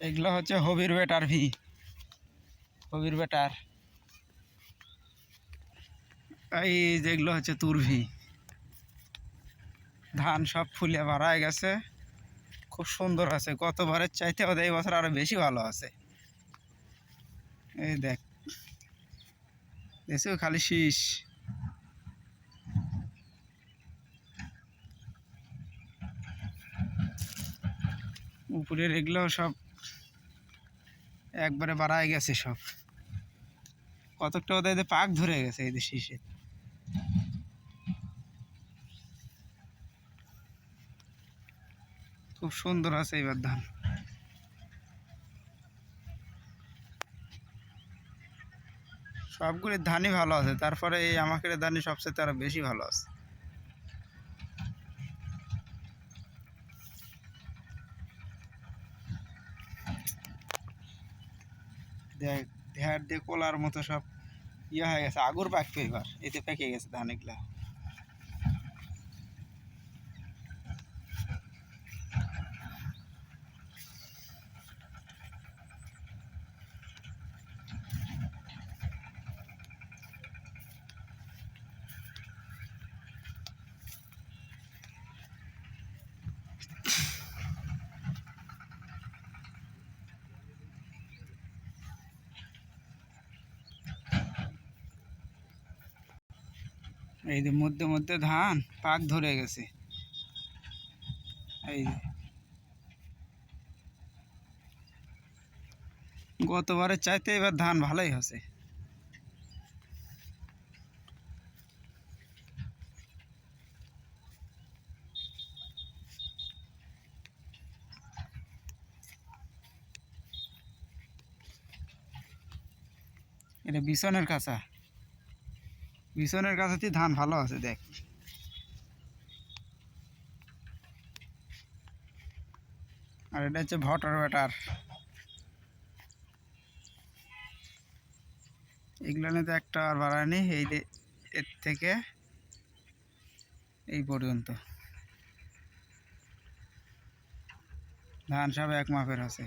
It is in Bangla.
এগুলো হচ্ছে হবির বেটার ভি। হবির বেটার। এই যেগুলো হচ্ছে তুরভি ধান সব ফুলে বাড়ায় গেছে। খুব সুন্দর আছে। গতবারের চাইতে ওদের এই বছর আরও বেশি ভালো আছে। এই দেখ। দেখছ খালি শীষ। উপরের এগুলো সব একবারে বাড়ায় গেছে সব। কতকটা ওদের এদের পাক ধরে গেছে যে শীষে। খুব সুন্দর আছে এবার ধান। সবগুলি ধানই ভালো আছে, তারপরে এই আমাকে ধানই সবচেয়ে আরও বেশি ভালো আছে। দেখ দেহার দিয়ে কলার মতো সব ইয়ে হয়ে গেছে, আগুর পাকবে এবার, এতে পেকে গেছে ধান এগুলা। এই যে মধ্যে মধ্যে ধান পাক ধরে গেছে। এই যে। গতবারের চাইতে এবার ধান ভালোই হচ্ছে এটা বিছনের কাঁচা। বিছনের কাছাতে ধান ভালো আছে, দেখ। আর এটা হচ্ছে ভটর বেটার এগুলো তো একটা আর বাড়ায়নি এই এর থেকে এই পর্যন্ত। ধান সব এক মাপের আছে।